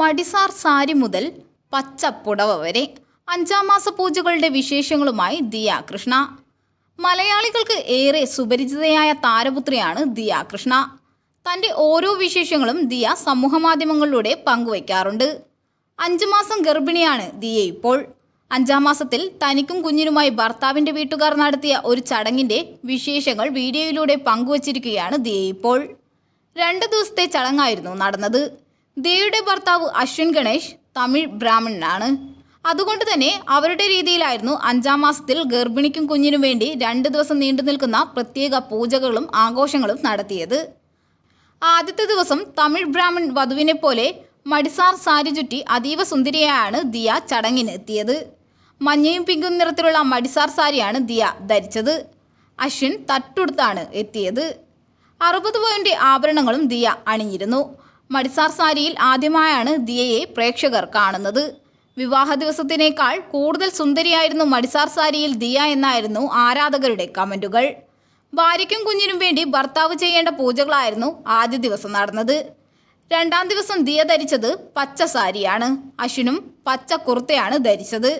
മടിസാർ സാരി മുതൽ പച്ചപ്പുടവ വരെ അഞ്ചാം മാസ പൂജകളുടെ വിശേഷങ്ങളുമായി ദിയ കൃഷ്ണ. മലയാളികൾക്ക് ഏറെ സുപരിചിതയായ താരപുത്രിയാണ് ദിയ കൃഷ്ണ. തന്റെ ഓരോ വിശേഷങ്ങളും ദിയ സമൂഹമാധ്യമങ്ങളിലൂടെ പങ്കുവയ്ക്കാറുണ്ട് അഞ്ചു മാസം ഗർഭിണിയാണ് ദിയ ഇപ്പോൾ. അഞ്ചാം മാസത്തിൽ തനിക്കും കുഞ്ഞിനുമായി ഭർത്താവിന്റെ വീട്ടുകാർ നടത്തിയ ഒരു ചടങ്ങിന്റെ വിശേഷങ്ങൾ വീഡിയോയിലൂടെ പങ്കുവച്ചിരിക്കുകയാണ് ദിയ ഇപ്പോൾ. രണ്ട് ദിവസത്തെ ചടങ്ങായിരുന്നു നടന്നത്. ദിയയുടെ ഭർത്താവ് അശ്വിൻ ഗണേഷ് തമിഴ് ബ്രാഹ്മണനാണ്. അതുകൊണ്ട് തന്നെ അവരുടെ രീതിയിലായിരുന്നു അഞ്ചാം മാസത്തിൽ ഗർഭിണിക്കും കുഞ്ഞിനും വേണ്ടി രണ്ട് ദിവസം നീണ്ടു നിൽക്കുന്ന പ്രത്യേക പൂജകളും ആഘോഷങ്ങളും നടത്തിയത്. ആദ്യത്തെ ദിവസം തമിഴ് ബ്രാഹ്മൺ വധുവിനെ പോലെ മടിസാർ സാരി ചുറ്റി അതീവ സുന്ദരിയായാണ് ദിയ ചടങ്ങിന് എത്തിയത്. മഞ്ഞയും പിങ്കും നിറത്തിലുള്ള മടിസാർ സാരിയാണ് ദിയ ധരിച്ചത്. അശ്വിൻ തട്ടുടുത്താണ് എത്തിയത്. അറുപത് പോയിന്റ് ആഭരണങ്ങളും ദിയ അണിഞ്ഞിരുന്നു. മടിസാർ സാരിയിൽ ആദ്യമായാണ് ദിയയെ പ്രേക്ഷകർ കാണുന്നത്. വിവാഹ ദിവസത്തിനേക്കാൾ കൂടുതൽ സുന്ദരിയായിരുന്നു മടിസാർ സാരിയിൽ ദിയ എന്നായിരുന്നു ആരാധകരുടെ കമന്റുകൾ ഭാര്യയ്ക്കും കുഞ്ഞിനും വേണ്ടി ഭർത്താവ് ചെയ്യേണ്ട പൂജകളായിരുന്നു ആദ്യ ദിവസം നടന്നത്. രണ്ടാം ദിവസം ദിയ ധരിച്ചത് പച്ച സാരിയാണ്. അശ്വിനും പച്ച കുർത്തയാണ് ധരിച്ചത്.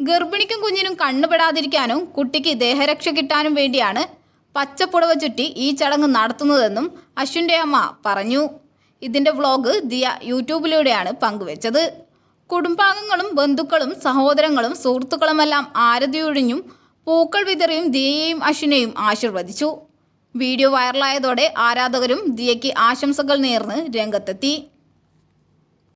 ഗർഭിണിക്കും കുഞ്ഞിനും കണ്ണുപെടാതിരിക്കാനും കുട്ടിക്ക് ദേഹരക്ഷ കിട്ടാനും വേണ്ടിയാണ് പച്ചപ്പുടവ ചുറ്റി ഈ ചടങ്ങ് നടത്തുന്നതെന്നും അശ്വിന്റെ അമ്മ പറഞ്ഞു. ഇതിന്റെ വ്ളോഗ് ദിയ യൂട്യൂബിലൂടെയാണ് പങ്കുവച്ചത്. കുടുംബാംഗങ്ങളും ബന്ധുക്കളും സഹോദരങ്ങളും സുഹൃത്തുക്കളുമെല്ലാം ആരതിയൊഴിഞ്ഞും പൂക്കൾ വിതറിയും ദിയയെയും അശ്വിനെയും ആശീർവദിച്ചു. വീഡിയോ വൈറലായതോടെ ആരാധകരും ദിയയ്ക്ക് ആശംസകൾ നേർന്ന് രംഗത്തെത്തി.